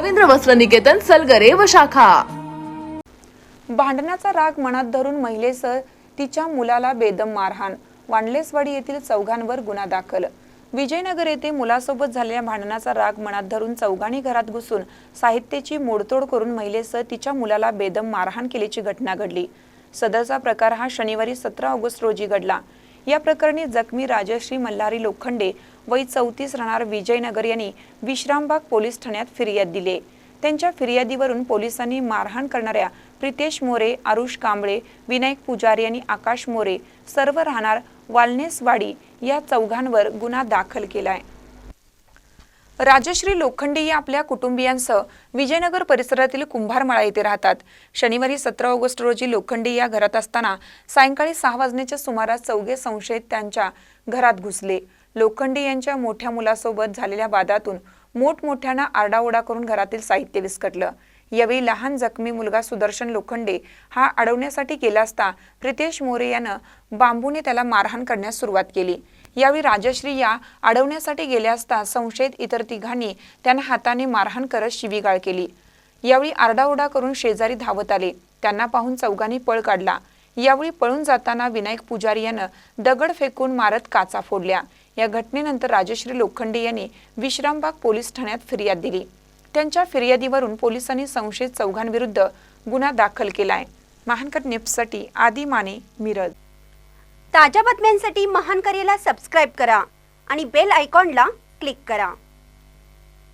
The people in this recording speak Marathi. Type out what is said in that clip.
रवींद्र वस्त्र निकेतन सलगरे व शाखा. भांडणाचा राग मनात धरून महिलेसह तिच्या मुलाला बेदम मारहाण वांडलेसवाडी येथील चौघांवर गुन्हा दाखल. विजयनगर येथे मुलासोबत झालेल्या भांडणाचा राग मनात धरून चौघांनी घरात घुसून साहित्याची मोडतोड करून महिलेसह तिच्या मुलाला बेदम मारहाण केल्याची घटना घडली. सदरचा प्रकार हा शनिवारी सतरा ऑगस्ट रोजी घडला. या प्रकरणी जखमी राजश्री मल्हारी लोखंडे वय चौतीस राहणार विजयनगर यांनी विश्रामबाग पोलीस ठाण्यात फिर्याद दिली. त्यांच्या फिर्यादीवरून पोलिसांनी मारहाण करणाऱ्या प्रितेश मोरे आरुष कांबळे विनायक पुजारी आणि आकाश मोरे सर्व राहणार वालनेसवाडी या चौघांवर गुन्हा दाखल केलाय. राजश्री लोखंडे या आपल्या कुटुंबियांसह विजयनगर परिसरातील कुंभारमाळा येथे राहतात. शनिवारी सतरा ऑगस्ट रोजी लोखंडे या घरात असताना सायंकाळी सहा वाजण्याच्या सुमारास चौघे संशयित त्यांच्या घरात घुसले. लोखंडे यांच्या मोठ्या मुलासोबत झालेल्या वादातून मोठमोठ्यानं आरडाओरडा करून घरातील साहित्य विस्कटलं. यावेळी लहान जखमी मुलगा सुदर्शन लोखंडे हा अडवण्यासाठी गेला असता प्रितेश मोरे यानं बांबूने त्याला मारहाण करण्यास सुरुवात केली. यावेळी राजश्री या अडवण्यासाठी गेल्या असता संशयित इतर तिघांनी त्यांना हाताने मारहाण करत शिवीगाळ केली. यावेळी आरडाओरडा करून शेजारी धावत आले. त्यांना पाहून चौघांनी पळ काढला. यावेळी पळून जाताना विनायक पुजारी यानं दगड फेकून मारत काचा फोडल्या. या घटनेनंतर राजश्री लोखंडे यांनी विश्रामबाग पोलीस ठाण्यात फिर्याद दिली. त्यांच्या फिर्यादीवरून पोलिसांनी संशयित चौघांविरुद्ध गुन्हा दाखल केलाय. महानकर न्यूजसाठी आदी माने मिरज. ताज्या बातम्यांसाठी महान करेला सबस्क्राईब करा आणि बेल आयकॉनला क्लिक करा.